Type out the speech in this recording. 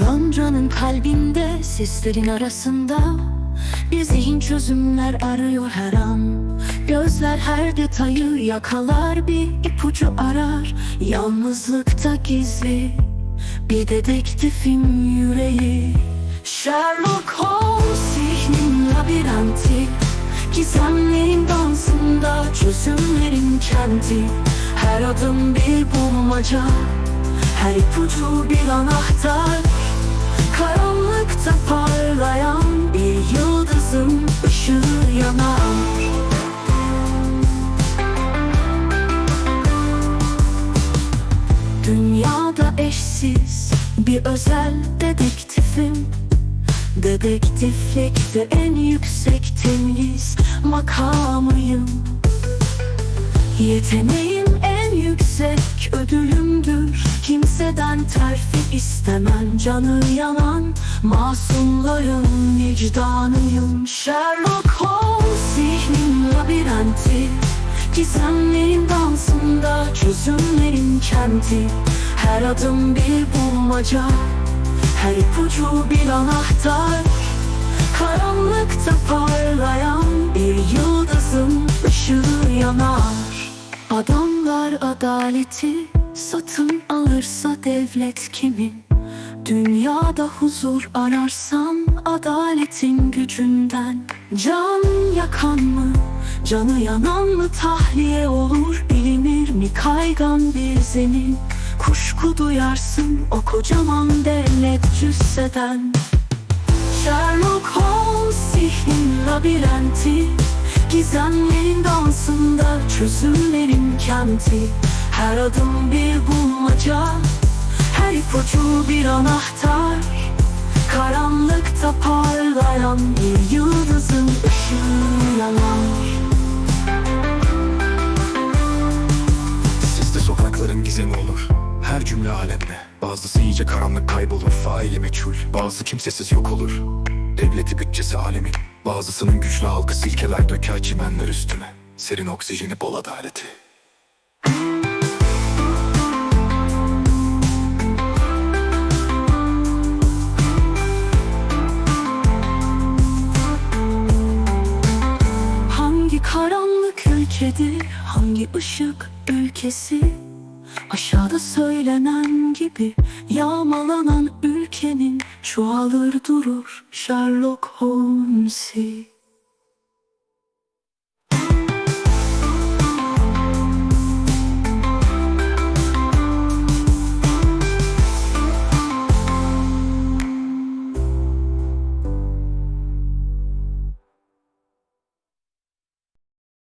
Londra'nın kalbinde seslerin arasında Bir zihin çözümler arıyor her an. Gözler her detayı yakalar bir ipucu arar. Yalnızlıkta gizli bir dedektifim yüreği. Sherlock Holmes zihnin labirenti Gizemlerin dansında çözümlerin kenti Her adım bir bulmaca Her ipucu bir anahtar Dünyada eşsiz bir özel dedektifim. Dedektiflikte en yüksek temiz makamıyım. Yeteneğim en yüksek ödülümdür. Kimseden terfi istemem canı yanan Masumların vicdanıyım. Sherlock Holmes zihnin labirenti Gizemlerin dansında çözümlerin kenti. Her adım bir bulmaca Her ipucu bir anahtar. Karanlıkta parlayan bir yıldızın ışığı yanar. Adamlar adaleti satın alırsa devlet kimin? Dünyada huzur ararsam adaletin gücünden Can yakan mı, canı yanan mı tahliye olur Bilinir mi kaygan bir zemin? Kuşku duyarsın o kocaman devlet cüsseden. Sherlock Holmes zihnin labirenti Gizemlerin dansında çözümlerin kenti. Her adım bir bulmaca Her ipucu bir anahtar. Karanlıkta parlayan bir yıldızın ışığı yanar Alemle Bazısı iyice karanlık kaybolur Faili meçhul. Bazı kimsesiz yok olur. Devleti bütçesi alemin Bazısının güçlü halkı silkeler döker çimenler üstüne Serin oksijeni bol adaleti. Hangi karanlık ülkedir, hangi ışık ülkesi Aşağıda söylenen gibi yağmalanan ülkenin Çoğalır durur Sherlock Holmes'i